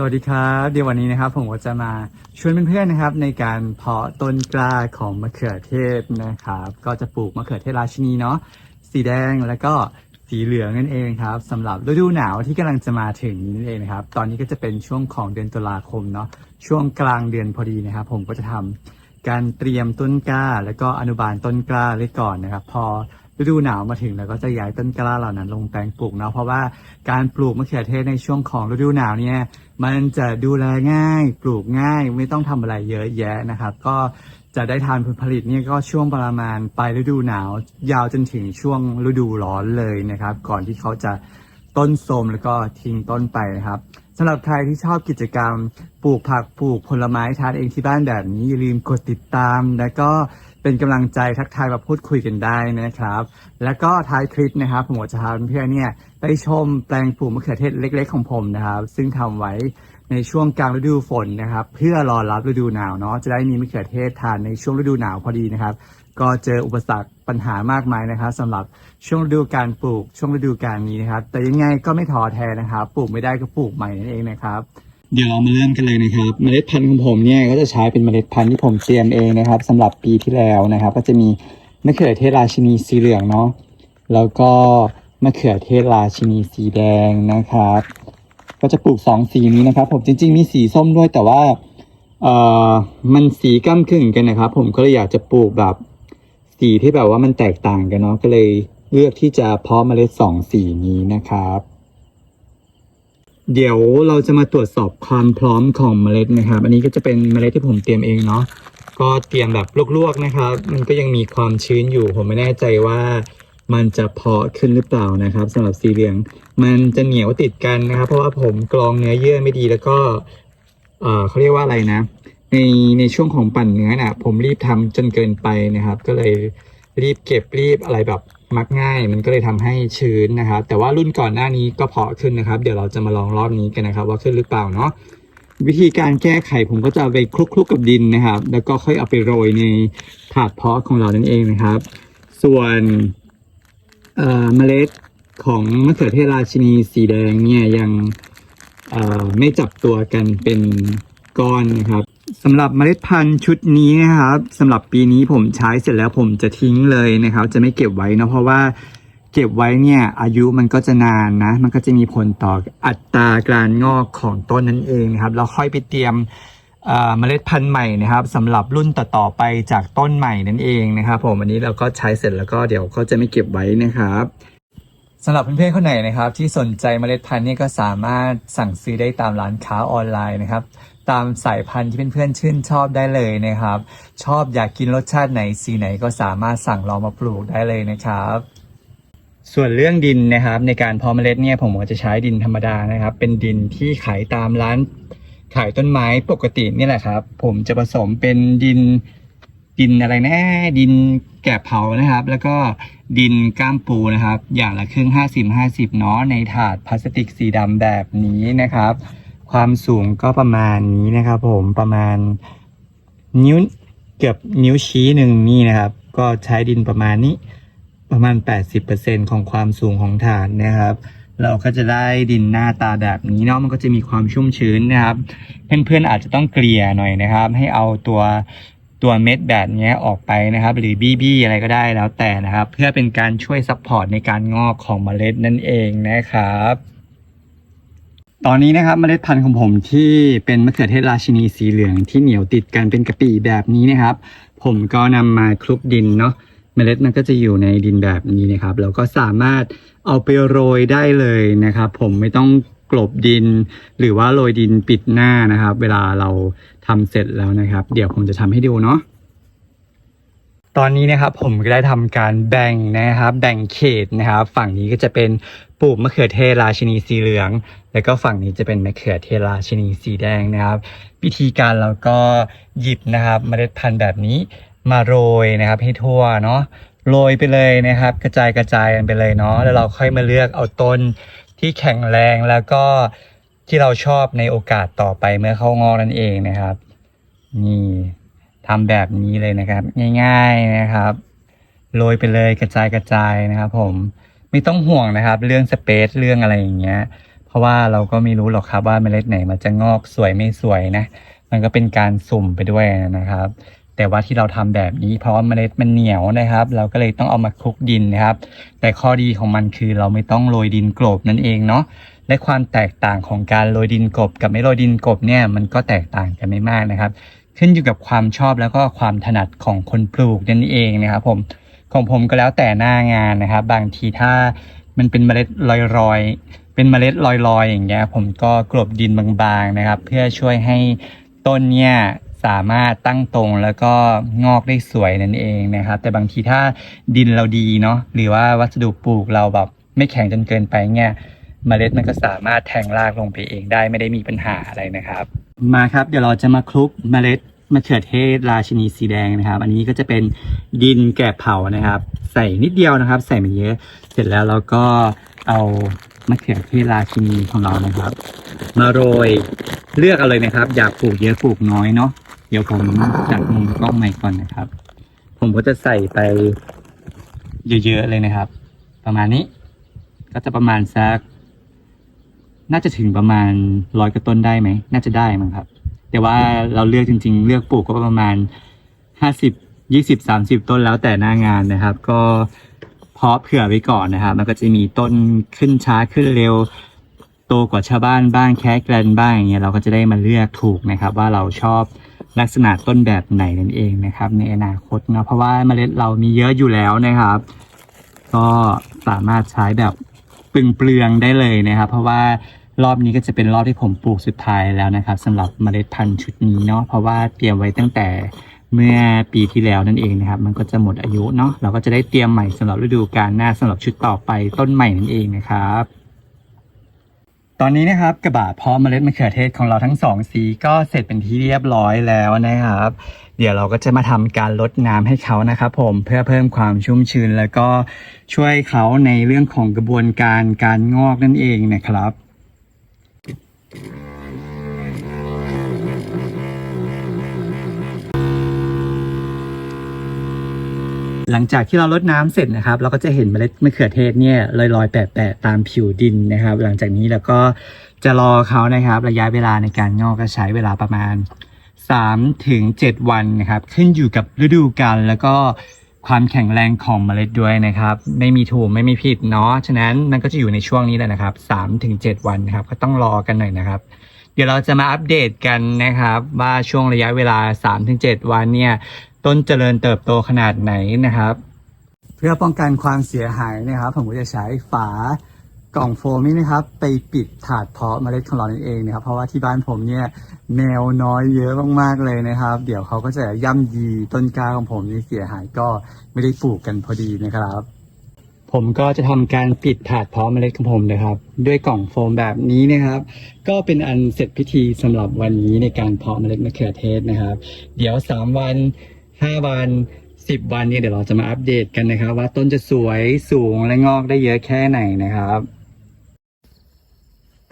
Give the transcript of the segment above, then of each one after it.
สวัสดีครับ เดี๋ยววันนี้นะครับผมก็จะมาชวนเพื่อนๆนะครับ ในการเพาะต้นกล้าของมะเขือเทศนะครับ ก็จะปลูกมะเขือเทศราชินีเนาะสีแดงแล้วก็สีเหลืองนั่นเองครับสำหรับฤดูหนาวที่กำลังจะมาถึงนี้นั่นเองนะครับ ตอนนี้ก็จะเป็นช่วงของเดือนตุลาคมเนาะช่วงกลางเดือนพอดีนะครับ ผมก็จะทำการเตรียมต้นกล้า แล้วก็อนุบาลต้นกล้าไว้ก่อนนะครับ พอ ฤดูหนาวมาถึงแล้วก็จะย้ายต้นกล้าเหล่านั้นลงแปลงปลูกเนาะเพราะว่าการปลูกมะเขือเทศในช่วงของฤดูหนาวเนี่ยมันจะดูแลง่าย ปลูกง่ายไม่ต้องทำอะไรเยอะแยะนะครับ ก็จะได้ทานผลผลิตเนี่ยก็ช่วงประมาณปลายฤดูหนาว ยาวจนถึงช่วงฤดูร้อนเลยนะครับ ก่อนที่เขาจะต้นโทมแล้วก็ทิ้งต้นไปนะครับสำหรับใครที่ชอบกิจกรรม ปลูกผักปลูกผลไม้ทานเองที่บ้านแบบนี้อย่าลืมกดติดตาม แล้วก็ เป็นกำลังใจทักทายมาพูดคุยกันได้นะครับ แล้วก็ท้ายคลิปนะครับ ผมจะพาเพื่อนๆเนี่ยไปชมแปลงปลูกมะเขือเทศเล็ก ๆ ของผมนะครับ ซึ่งทำไว้ในช่วงกลางฤดูฝนนะครับ เพื่อรอรับฤดูหนาวเนาะจะได้มีมะเขือเทศทานในช่วงฤดูหนาวพอดีนะครับ ก็เจออุปสรรคปัญหามากมายนะครับสำหรับช่วงฤดูการปลูกช่วงฤดูกาลนี้นะครับ แต่ยังไงก็ไม่ท้อแท้นะครับ ปลูกไม่ได้ก็ปลูกใหม่นั่นเองนะครับ เดี๋ยวเรามาเริ่มกันเลยนะครับ เมล็ดพันธุ์ของผมเนี่ยก็จะใช้เป็นเมล็ดพันธุ์ที่ผมเตรียมเองนะครับสำหรับปีที่แล้วนะครับ ก็จะมีมะเขือเทศราชินีสีเหลืองเนาะแล้วก็มะเขือเทศราชินีสีแดงนะครับ ก็จะปลูกสองสีนี้นะครับ ผมจริง ๆ มีสีส้มด้วยแต่ว่าเอ่อมันสีก้ากึ่งกันนะครับ ผมก็เลยอยากจะปลูกแบบสีที่แบบว่ามันแตกต่างกันเนาะก็เลยเลือกที่จะเพาะเมล็ดสองสีนี้นะครับ เดี๋ยวเราจะมาตรวจสอบความพร้อมของเมล็ดนะครับ อันนี้ก็จะเป็นเมล็ดที่ผมเตรียมเองเนาะก็เตรียมแบบลวกๆนะครับ มันก็ยังมีความชื้นอยู่ ผมไม่แน่ใจว่ามันจะเพาะขึ้นหรือเปล่านะครับสำหรับสีเหลือง มันจะเหนียวติดกันนะครับ เพราะว่าผมกรองเนื้อเยื่อไม่ดีแล้วก็เออเขาเรียกว่าอะไรนะ ในในช่วงของปั่นเนื้อน่ะ ผมรีบทำจนเกินไปนะครับ ก็เลยรีบเก็บรีบอะไรแบบ มักง่าย มันก็เลยทำให้ชื้นนะครับ แต่ว่ารุ่นก่อนหน้านี้ก็เพาะขึ้นนะครับ เดี๋ยวเราจะมาลองรอบนี้กันนะครับ ว่าขึ้นหรือเปล่าเนาะวิธีการแก้ไขผมก็จะไปคลุกๆกับดินนะครับ แล้วก็ค่อยเอาไปโรยในถาดเพาะของเรานั่นเองนะครับ ส่วนเมล็ดของมะเขือเทศราชินีสีแดงเนี่ยยังไม่จับตัวกันเป็นก้อนนะครับ สำหรับเมล็ดพันธุ์ชุดนี้นะครับสำหรับปีนี้ผมใช้เสร็จแล้วผมจะทิ้งเลยนะครับ จะไม่เก็บไว้นะเพราะว่าเก็บไว้เนี่ยอายุมันก็จะนานนะ มันก็จะมีผลต่ออัตราการงอกของต้นนั่นเองนะครับเราค่อยไปเตรียมเมล็ดพันธุ์ใหม่นะครับสำหรับรุ่นต่อๆไปจากต้นใหม่นั่นเองนะครับ ผมอันนี้เราก็ใช้เสร็จแล้วก็เดี๋ยวก็จะไม่เก็บไว้นะครับ สำหรับเพื่อนๆคนไหนนะครับ ที่สนใจเมล็ดพันธุ์นี่ก็สามารถสั่งซื้อได้ตามร้านค้าออนไลน์นะครับ ตามสายพันธุ์ที่เพื่อนๆชื่นชอบได้เลยนะครับ ชอบอยากกินรสชาติไหนสีไหนก็สามารถสั่งลองมาปลูกได้เลยนะครับ ส่วนเรื่องดินนะครับ ในการเพาะเมล็ดเนี่ยผมก็จะใช้ดินธรรมดานะครับ เป็นดินที่ขายตามร้านขายต้นไม้ปกตินี่แหละครับ ผมจะผสมเป็นดินดินอะไรนะดิน กะเผานะครับ แล้วก็ดินก้ามปูนะครับ อย่างละครึ่งห้าสิบห้าสิบเนาะในถาดพลาสติกสีดำแบบนี้นะครับ ความสูงก็ประมาณนี้นะครับผมประมาณนิ้วเกือบนิ้วชี้หนึ่งนี่นะครับ ก็ใช้ดินประมาณนี้ประมาณ 80%ของความสูงของฐานนะครับ เราก็จะได้ดินหน้าตาแบบนี้เนาะมันก็จะมีความชุ่มชื้นนะครับ เพื่อนๆอาจจะต้องเกลี่ยหน่อยนะครับ ให้เอาตัว ตัวเม็ดแบบนี้ออกไปนะครับ หรือบี้บี้อะไรก็ได้แล้วแต่นะครับ เพื่อเป็นการช่วยซัพพอร์ตในการงอกของเมล็ดนั่นเองนะครับตอนนี้นะครับเมล็ดพันธุ์ของผมที่เป็นมะเขือเทศราชินีสีเหลืองที่เหนียวติดกันเป็นกระปีแบบนี้นะครับ ผมก็นำมาคลุกดินเนาะเมล็ดมันก็จะอยู่ในดินแบบนี้นะครับเราก็สามารถเอาไปโรยได้เลยนะครับ ผมไม่ต้องกลบดิน หรือว่าโรยดินปิดหน้านะครับ เวลาเรา ทำเสร็จแล้วนะครับ เดี๋ยวผมจะทำให้ดูเนาะตอนนี้นะครับผมก็ได้ทำการแบ่งนะครับ แบ่งเขตนะครับ ฝั่งนี้ก็จะเป็นปลูกมะเขือเทศราชินีสีเหลือง แล้วก็ฝั่งนี้จะเป็นมะเขือเทศราชินีสีแดงนะครับวิธีการเราก็หยิบนะครับเมล็ดพันธุ์แบบนี้มาโรยนะครับให้ทั่วเนาะโรยไปเลยนะครับ กระจายกระจายกันไปเลยเนาะแล้วเราค่อยมาเลือกเอาต้นที่แข็งแรงแล้วก็ ที่เราชอบในโอกาสต่อไปเมื่อเข้างอกนั่นเองนะครับ นี่ทำแบบนี้เลยนะครับ ง่ายๆนะครับโรยไปเลยกระจายกระจายนะครับ ผมไม่ต้องห่วงนะครับ เรื่องสเปซเรื่องอะไรอย่างเงี้ย เพราะว่าเราก็ไม่รู้หรอกครับว่าเมล็ดไหนมันจะงอกสวยไม่สวยนะ มันก็เป็นการสุ่มไปด้วยนะครับ แต่ว่าที่เราทำแบบนี้เพราะว่าเมล็ดมันเหนียวนะครับ เราก็เลยต้องเอามาคลุกดินนะครับ แต่ข้อดีของมันคือเราไม่ต้องโรยดินกลบนั่นเองเนาะ และความแตกต่างของการโรยดินกบ กับไม่โรยดินกบเนี่ยมันก็แตกต่างกันไม่มากนะครับ ขึ้นอยู่กับความชอบแล้วก็ความถนัดของคนปลูกนั่นเองนะครับผมของผมก็แล้วแต่หน้างานนะครับ บางทีถ้ามันเป็นเมล็ดลอยๆ เป็นเมล็ดลอยๆ อย่างเงี้ยผมก็กลบดินบางๆนะครับ เพื่อช่วยให้ต้นเนี่ยสามารถตั้งตรงแล้วก็งอกได้สวยนั่นเองนะครับ แต่บางทีถ้าดินเราดีเนาะหรือว่าวัสดุปลูกเราแบบไม่แข็งจนเกินไปเนี่ย เมล็ดมันก็สามารถแทงรากลงไปเองได้ไม่ได้มีปัญหาอะไรนะครับ มาครับเดี๋ยวเราจะมาคลุกเมล็ดมะเขือเทศราชินีสีแดงนะครับ อันนี้ก็จะเป็นดินแกะเผานะครับ ใส่นิดเดียวนะครับ ใส่ไม่เยอะ เสร็จแล้วเราก็เอามะเขือเทศราชินีของเรานะครับ มาโรยเลือกเอาเลยนะครับ อยากปลูกเยอะปลูกน้อยเนาะเดี๋ยวผมจัดมุมกล้องใหม่ก่อนนะครับ ผมก็จะใส่ไปเยอะๆเลยนะครับ ประมาณนี้ก็จะประมาณสัก น่าจะถึงประมาณร้อยกว่าต้นได้ไหม น่าจะได้มั้งครับ แต่ว่าเราเลือกจริง ๆ เลือกปลูกก็ประมาณห้าสิบยี่สิบสามสิบต้นแล้วแต่หน้างานนะครับ ก็เพาะเผื่อไว้ก่อนนะครับ มันก็จะมีต้นขึ้นช้าขึ้นเร็ว โตกว่าชาวบ้านบ้างแค่แกลนบ้างอย่างเงี้ยเราก็จะได้มาเลือกถูกนะครับ ว่าเราชอบลักษณะต้นแบบไหนนั่นเองนะครับ ในอนาคตเนาะเพราะว่าเมล็ดเรามีเยอะอยู่แล้วนะครับ ก็สามารถใช้แบบปึงเปลืองได้เลยนะครับ เพราะว่า รอบนี้ก็จะเป็นรอบที่ผมปลูกสุดท้ายแล้วนะครับสำหรับเมล็ดพันธุ์ชุดนี้เนาะเพราะว่าเตรียมไว้ตั้งแต่เมื่อปีที่แล้วนั่นเองนะครับ มันก็จะหมดอายุเนาะเราก็จะได้เตรียมใหม่สำหรับฤดูกาลหน้าสำหรับชุดต่อไปต้นใหม่นั่นเองนะครับ ตอนนี้นะครับกระบะเพาะเมล็ดมะเขือเทศของเราทั้งสองสีก็เสร็จเป็นที่เรียบร้อยแล้วนะครับ เดี๋ยวเราก็จะมาทำการลดน้ำให้เขานะครับ ผมเพื่อเพิ่มความชุ่มชื้นแล้วก็ช่วยเขาในเรื่องของกระบวนการการงอกนั่นเองนะครับ หลังจากที่เราลดน้ำเสร็จนะครับ เราก็จะเห็นเมล็ดมะเขือเทศเนี่ยลอยๆแปะๆตามผิวดินนะครับ หลังจากนี้เราก็จะรอเขานะครับ ระยะเวลาในการงอกก็ใช้เวลาประมาณ3ถึง7วันนะครับ ขึ้นอยู่กับฤดูกาลแล้วก็ ความแข็งแรงของเมล็ดด้วยนะครับ ไม่มีถูกไม่มีผิดเนาะฉะนั้นมันก็จะอยู่ในช่วงนี้แหละนะครับ3ถึง7วันนะครับ ก็ต้องรอกันหน่อยนะครับเดี๋ยวเราจะมาอัปเดตกันนะครับ ว่าช่วงระยะเวลา 3-7 วันเนี่ย ต้นเจริญเติบโตขนาดไหนนะครับ เพื่อป้องกันความเสียหายนะครับผมก็จะใช้ฝา กล่องโฟมนี่นะครับ ไปปิดถาดเพาะเมล็ดของเรานั่นเองนะครับ เพราะว่าที่บ้านผมเนี่ยแมวน้อยเยอะมากๆเลยนะครับ เดี๋ยวเขาก็จะย่ำยีต้นกล้าของผมนี่เสียหายก็ไม่ได้ปลูกกันพอดีนะครับ ผมก็จะทำการปิดถาดเพาะเมล็ดของผมนะครับ ด้วยกล่องโฟมแบบนี้นะครับ ก็เป็นอันเสร็จพิธีสำหรับวันนี้ในการเพาะเมล็ดมะเขือเทศนะครับ เดี๋ยว3วัน5วัน10วันเนี่ยเดี๋ยวเราจะมาอัปเดตกันนะครับ ว่าต้นจะสวยสูงและงอกได้เยอะแค่ไหนนะครับ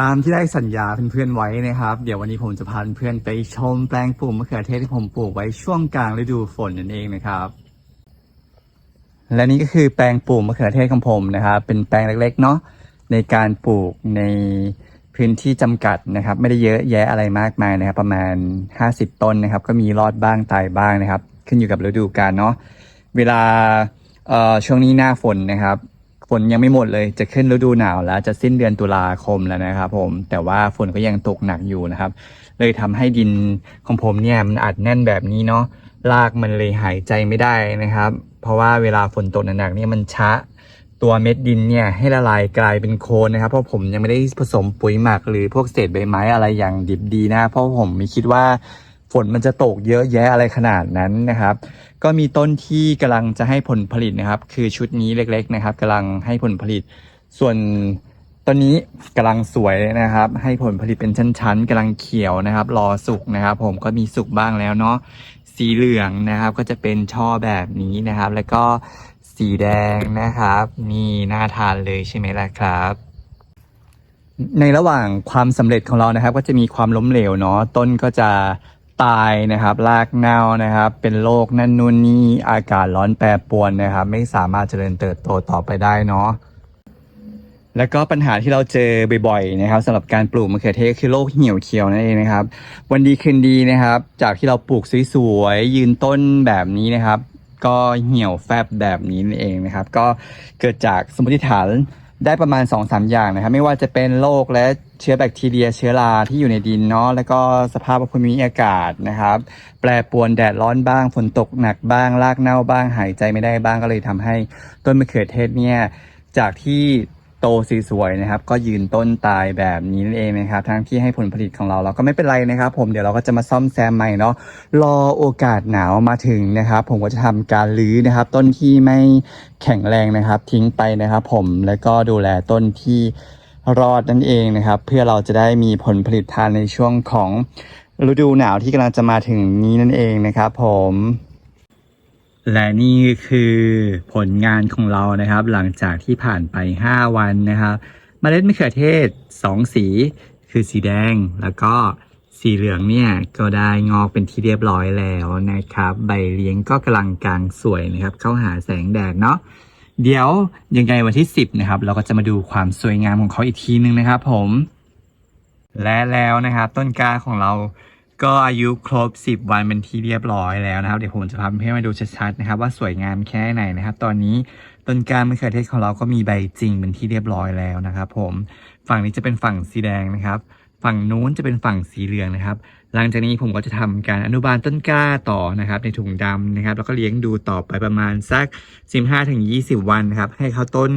ตามที่ได้สัญญาเพื่อนๆไว้นะครับ เดี๋ยววันนี้ผมจะพาเพื่อนไปชมแปลงปลูกมะเขือเทศที่ผมปลูกไว้ช่วงกลางฤดูฝนนั่นเองนะครับ และนี่ก็คือแปลงปลูกมะเขือเทศของผมนะครับ เป็นแปลงเล็กๆเนาะในการปลูกในพื้นที่จำกัดนะครับ ไม่ได้เยอะแยะอะไรมากมายนะครับ ประมาณ 50 ต้นนะครับ ก็มีรอดบ้างตายบ้างนะครับ ขึ้นอยู่กับฤดูกาลเนาะเวลาเอ่อช่วงนี้หน้าฝนนะครับ ฝนยังไม่หมดเลยจะขึ้นฤดูหนาวแล้วจะสิ้นเดือนตุลาคมแล้วนะครับผมแต่ว่าฝนก็ยังตกหนักอยู่นะครับ เลยทำให้ดินของผมเนี่ยมันอัดแน่นแบบนี้เนาะรากมันเลยหายใจไม่ได้นะครับ เพราะว่าเวลาฝนตกหนักๆเนี่ยมันชะตัวเม็ดดินเนี่ยให้ละลายกลายเป็นโคลนนะครับ เพราะผมยังไม่ได้ผสมปุ๋ยหมักหรือพวกเศษใบไม้อะไรอย่างดิบดีนะ เพราะผมไม่คิดว่า ฝนมันจะตกเยอะแยะอะไรขนาดนั้นนะครับ ก็มีต้นที่กำลังจะให้ผลผลิตนะครับ คือชุดนี้เล็กๆนะครับกำลังให้ผลผลิต ส่วนต้นนี้กำลังสวยนะครับ ให้ผลผลิตเป็นชั้นๆกำลังเขียวนะครับ รอสุกนะครับ ผมก็มีสุกบ้างแล้วเนาะสีเหลืองนะครับ ก็จะเป็นช่อแบบนี้นะครับ แล้วก็สีแดงนะครับ นี่น่าทานเลยใช่ไหมล่ะครับในระหว่างความสำเร็จของเรานะครับ ก็จะมีความล้มเหลวเนาะต้นก็จะ ตายนะครับรากเน่านะครับ เป็นโรคนั่นนู่นนี่อากาศร้อนแปรปรวนนะครับ ไม่สามารถเจริญเติบโตต่อไปได้เนาะแล้วก็ปัญหาที่เราเจอบ่อยๆนะครับสำหรับการปลูกมะเขือเทศคือโรคเหี่ยวเขียวนั่นเองนะครับ วันดีคืนดีนะครับ จากที่เราปลูกสวยๆยืนต้นแบบนี้นะครับ ก็เหี่ยวแฟบแบบนี้นั่นเองนะครับ ก็เกิดจากสมมติฐาน ได้ประมาณ 2-3 อย่างนะครับ ไม่ว่าจะเป็นโรคและเชื้อแบคทีเรีย เชื้อราที่อยู่ในดินเนาะแล้วก็สภาพภูมิอากาศนะครับ แปรปรวนแดดร้อนบ้างฝนตกหนักบ้างรากเน่าบ้างหายใจไม่ได้บ้างก็เลยทำให้ต้นมะเขือเทศเนี่ยจากที่ โตสวยนะครับ ก็ยืนต้นตายแบบนี้นั่นเองนะครับ ทั้งที่ให้ผลผลิตของเราเราก็ไม่เป็นไรนะครับ ผมเดี๋ยวเราก็จะมาซ่อมแซมใหม่เนาะรอโอกาสหนาวมาถึงนะครับ ผมก็จะทำการรื้อนะครับ ต้นที่ไม่แข็งแรงนะครับ ทิ้งไปนะครับ ผมแล้วก็ดูแลต้นที่รอดนั่นเองนะครับ เพื่อเราจะได้มีผลผลิตทานในช่วงของฤดูหนาวที่กำลังจะมาถึงนี้นั่นเองนะครับ ผม และนี่คือผลงานของเรานะครับ หลังจากที่ผ่านไป 5 วันนะครับเมล็ดมะเขือเทศ 2 สี คือสีแดงแล้วก็สีเหลืองเนี่ยก็ได้งอกเป็นที่เรียบร้อยแล้วนะครับ ใบเลี้ยงก็กำลังกลางสวยนะครับ เข้าหาแสงแดดเนาะเดี๋ยวยังไงวันที่ 10 นะครับ เราก็จะมาดูความสวยงามของเขาอีกทีนึงนะครับผม และแล้วนะครับต้นกาของเรา ก็อายุครบ 10 วันเป็นที่เรียบร้อยแล้วนะครับ เดี๋ยวผมจะพาเพื่อนมาดูชัดๆนะครับ ว่าสวยงามแค่ไหนนะครับ ตอนนี้ต้นกล้ามะเขือเทศของเราก็มีใบจริงเป็นที่เรียบร้อยแล้วนะครับ ผมฝั่งนี้จะเป็นฝั่งสีแดงนะครับ ฝั่งนู้นจะเป็นฝั่งสีเหลืองนะครับ หลังจากนี้ผมก็จะทำการอนุบาลต้นกล้าต่อนะครับ ในถุงดำนะครับ แล้วก็เลี้ยงดูต่อไปประมาณสัก 15-20 วันนะครับ ให้เขาต้น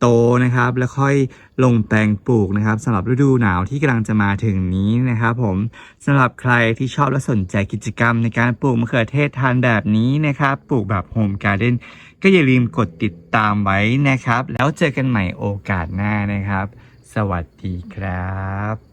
โตนะครับ แล้วค่อยลงแปลงปลูกนะครับสำหรับฤดูหนาวที่กำลังจะมาถึงนี้นะครับ ผมสำหรับใครที่ชอบและสนใจกิจกรรมในการปลูกมะเขือเทศทานแบบนี้นะครับ ปลูกแบบโฮมการ์เด้นก็อย่าลืมกดติดตามไว้นะครับ แล้วเจอกันใหม่โอกาสหน้านะครับ สวัสดีครับ